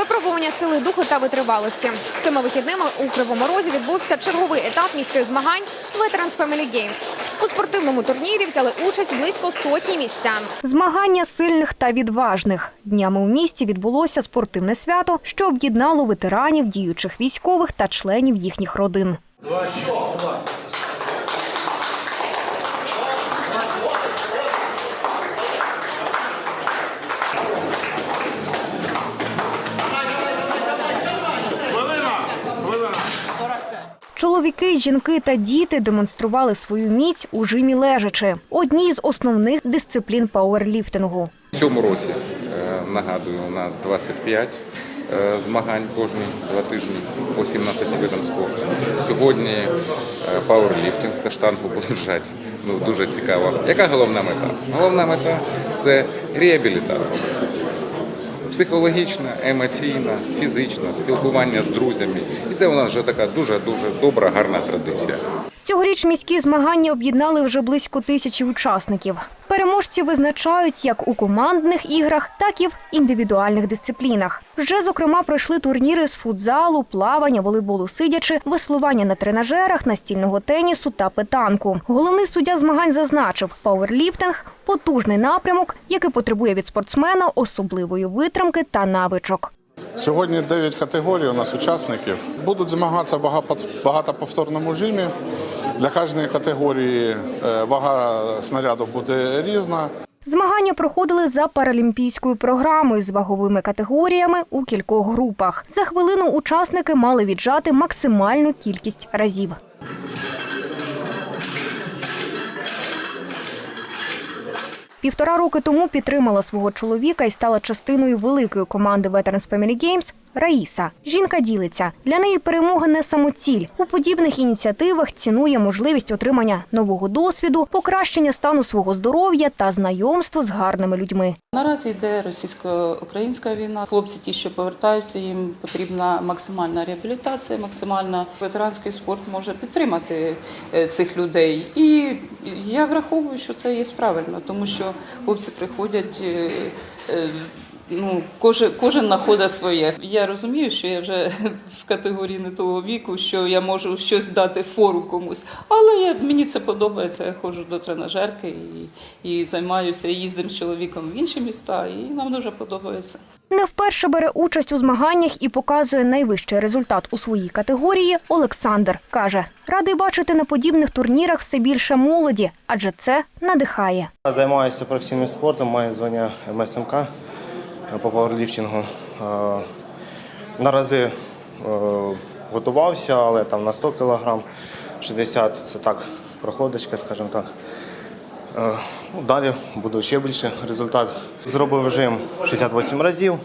Випробування сили духу та витривалості. Цими вихідними у Кривому Розі відбувся черговий етап міських змагань Veterans Family Games. У спортивному турнірі взяли участь близько сотні містян. Змагання сильних та відважних. Днями у місті відбулося спортивне свято, що об'єднало ветеранів, діючих військових та членів їхніх родин. Чоловіки, жінки та діти демонстрували свою міць у жимі лежачи. Одній з основних дисциплін пауерліфтингу. В цьому році, е, нагадую, у нас 25 е, змагань кожні два тижні по 17 видам спорту. Сьогодні е, пауерліфтинг, це штангу будуть. Ну, дуже цікаво. Яка головна мета? Головна мета це реабілітація. Психологічна, емоційна, фізична, спілкування з друзями. І це у нас вже така дуже-дуже добра, гарна традиція. Цьогоріч міські змагання об'єднали вже близько тисячі учасників. Переможці визначають як у командних іграх, так і в індивідуальних дисциплінах. Вже зокрема пройшли турніри з футзалу, плавання, волейболу сидячи, веслування на тренажерах, настільного тенісу та петанку. Головний суддя змагань зазначив, пауерліфтинг потужний напрямок, який потребує від спортсмена особливої витримки та навичок. Сьогодні 9 категорій у нас учасників. Будуть змагатися в багато- багатоповторному жимі. Для кожної категорії е, вага снаряду буде різна. Змагання проходили за паралімпійською програмою з ваговими категоріями у кількох групах. За хвилину учасники мали віджати максимальну кількість разів. Півтора роки тому підтримала свого чоловіка і стала частиною великої команди Veterans Family Games Раїса. Жінка ділиться. Для неї перемога не самоціль. У подібних ініціативах цінує можливість отримання нового досвіду, покращення стану свого здоров'я та знайомство з гарними людьми. Наразі йде російсько-українська війна. Хлопці, ті, що повертаються, їм потрібна максимальна реабілітація, максимальна ветеранський спорт може підтримати е, цих людей. І я враховую, що це є правильно, тому що хлопці приходять. Ну, кожен, кожен знаходить своє. Я розумію, що я вже в категорії не того віку, що я можу щось дати фору комусь. Але я, мені це подобається. Я ходжу до тренажерки і, і займаюся, і їздимо з чоловіком в інші міста, і нам дуже подобається. Не вперше бере участь у змаганнях і показує найвищий результат у своїй категорії. Олександр каже, радий бачити на подібних турнірах все більше молоді, адже це надихає. Я Займаюся професійним спортом, маю звання МСМК по пауерліфтингу. Е, Наразі е, готувався, але там на 100 кг, 60 це так, проходочка, скажімо так. Е, ну, Далі буде ще більше результат. Зробив жим 68 разів.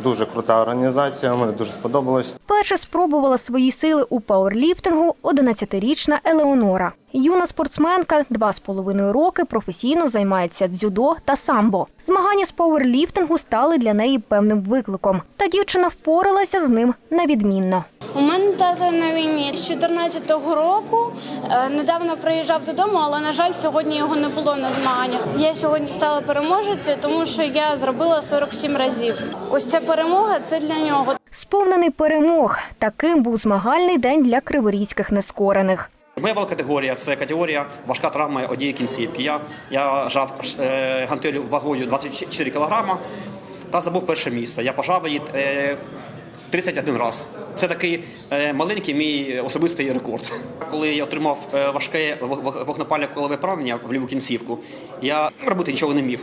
Дуже крута організація, мені дуже сподобалось. Перше спробувала свої сили у пауерліфтингу 11-річна Елеонора. Юна спортсменка два з половиною роки професійно займається дзюдо та самбо. Змагання з пауерліфтингу стали для неї певним викликом. Та дівчина впоралася з ним на відмінно. У мене тато на війні з 14-го року. Е, Недавно приїжджав додому, але на жаль, сьогодні його не було на змаганнях. Я сьогодні стала переможецею, тому що я зробила 47 разів. Ось ця перемога це для нього. Сповнений перемог. Таким був змагальний день для криворізьких нескорених. Була категорія це категорія важка травма однієї кінцівки. Я, я жав е, гантелю вагою 24 кг та забув перше місце. Я пожав її е, 31 раз. Це такий е, маленький мій особистий рекорд. Коли я отримав е, важке вог- вог- вогнепальне колове поранення в ліву кінцівку, я робити нічого не міг.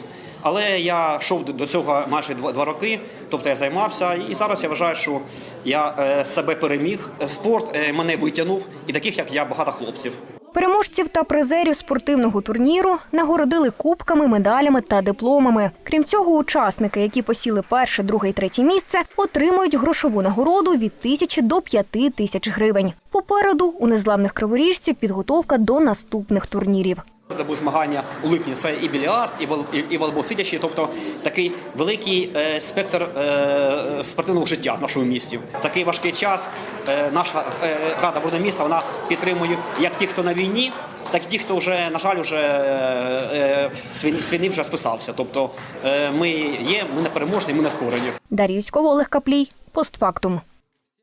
Але я йшов до- цього майже два, два роки, тобто я займався, і зараз я вважаю, що я е, себе переміг. Спорт е, мене витягнув, і таких як я багато хлопців. Переможців та призерів спортивного турніру нагородили кубками, медалями та дипломами. Крім цього, учасники, які посіли перше, друге і третє місце, отримують грошову нагороду від тисячі до п'яти тисяч гривень. Попереду у незламних криворіжців підготовка до наступних турнірів. Це були змагання у липні. Це і біліард, і вол- і- і волейбол сидячий, тобто такий великий е, спектр е, спортивного життя в нашому місті. Такий важкий час. Е, наша рада оборони міста вона підтримує як ті, хто на війні, так і ті, хто вже на жаль, вже з війни- вже списався. Тобто ми є, ми не переможні, ми не скорені. Дар'я Юськова, Олег постфактум.